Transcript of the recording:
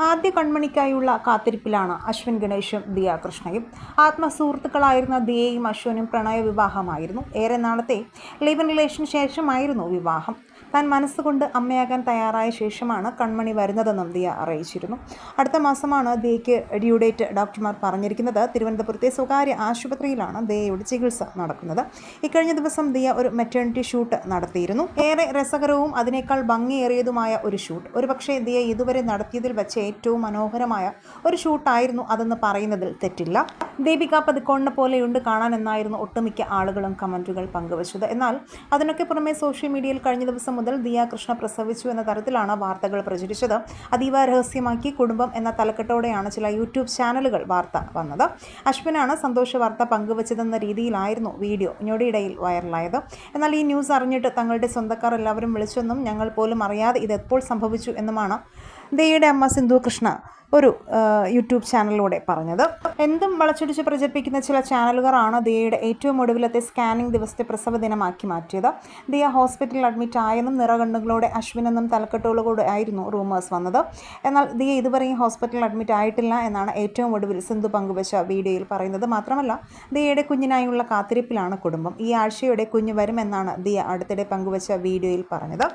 ആദ്യ കൺമണിക്കായുള്ള കാത്തിരിപ്പിലാണ് അശ്വിൻ ഗണേഷും ദിയ കൃഷ്ണയും. ആത്മസുഹൃത്തുക്കളായിരുന്ന ദിയയും അശ്വനും പ്രണയ വിവാഹമായിരുന്നു ഏറെ നാളത്തെ ലിവ് ഇൻ റിലേഷൻ ശേഷമായിരുന്നു വിവാഹം. താൻ മനസ്സുകൊണ്ട് അമ്മയാകാൻ തയ്യാറായ ശേഷമാണ് കൺമണി വരുന്നതെന്നും ദിയ അറിയിച്ചിരുന്നു. അടുത്ത മാസമാണ് ദിയയ്ക്ക് ഡ്യൂ ഡേറ്റ് ഡോക്ടർമാർ പറഞ്ഞിരിക്കുന്നത്. തിരുവനന്തപുരത്തെ സ്വകാര്യ ആശുപത്രിയിലാണ് ദിയയുടെ ചികിത്സ നടക്കുന്നത്. ഇക്കഴിഞ്ഞ ദിവസം ദിയ ഒരു മെറ്റേണിറ്റി ഷൂട്ട് നടത്തിയിരുന്നു. ഏറെ രസകരവും അതിനേക്കാൾ ഭംഗിയേറിയതുമായ ഒരു ഷൂട്ട് ഒരുപക്ഷെ ദിയ ഇതുവരെ നടത്തിയതിൽ വെച്ച് ഏറ്റവും മനോഹരമായ ഒരു ഷൂട്ടായിരുന്നു അതെന്ന് പറയുന്നതിൽ തെറ്റില്ല. ദീപിക പതുക്കോണിനെ പോലെയുണ്ട് കാണാൻ എന്നായിരുന്നു ഒട്ടുമിക്ക ആളുകളും കമന്റുകൾ പങ്കുവച്ചത്. എന്നാൽ അതിനൊക്കെ പുറമെ സോഷ്യൽ മീഡിയയിൽ കഴിഞ്ഞ ദിവസം മുതൽ ദിയ കൃഷ്ണ പ്രസവിച്ചു എന്ന തരത്തിലാണ് വാർത്തകൾ പ്രചരിച്ചത്. അതീവ രഹസ്യമാക്കി കുടുംബം എന്ന തലക്കെട്ടോടെയാണ് ചില യൂട്യൂബ് ചാനലുകൾ വാർത്ത വന്നത്. അശ്വിനാണ് സന്തോഷ വാർത്ത പങ്കുവച്ചതെന്ന രീതിയിലായിരുന്നു വീഡിയോ ഞൊടിയിടയിൽ വൈറലായത്. എന്നാൽ ഈ ന്യൂസ് അറിഞ്ഞിട്ട് തങ്ങളുടെ സ്വന്തക്കാർ എല്ലാവരും വിളിച്ചെന്നും ഞങ്ങൾ പോലും അറിയാതെ ഇത് എപ്പോൾ സംഭവിച്ചു എന്നുമാണ് ദിയയുടെ അമ്മ സിന്ധു കൃഷ്ണ ഒരു യൂട്യൂബ് ചാനലിലൂടെ പറഞ്ഞത്. എന്തും വളച്ചൊടിച്ച് പ്രചരിപ്പിക്കുന്ന ചില ചാനലുകാരാണ് ദിയയുടെ ഏറ്റവും ഒടുവിലത്തെ സ്കാനിംഗ് ദിവസത്തെ പ്രസവ ദിനമാക്കി മാറ്റിയത്. ദിയ ഹോസ്പിറ്റലിൽ അഡ്മിറ്റ് ആയെന്നും നിറകണ്ണുകളോടെ അശ്വിനെന്നും തലക്കെട്ടുകളോടെ ആയിരുന്നു റൂമേഴ്സ് വന്നത്. എന്നാൽ ദിയ ഇതുവരെയും ഹോസ്പിറ്റലിൽ അഡ്മിറ്റ് ആയിട്ടില്ല എന്നാണ് ഏറ്റവും ഒടുവിൽ സിന്ധു പങ്കുവച്ച വീഡിയോയിൽ പറയുന്നത്. മാത്രമല്ല ദിയയുടെ കുഞ്ഞിനായുള്ള കാത്തിരിപ്പിലാണ് കുടുംബം. ഈ ആഴ്ചയുടെ കുഞ്ഞ് വരുമെന്നാണ് ദിയ അടുത്തിടെ പങ്കുവച്ച വീഡിയോയിൽ പറഞ്ഞത്.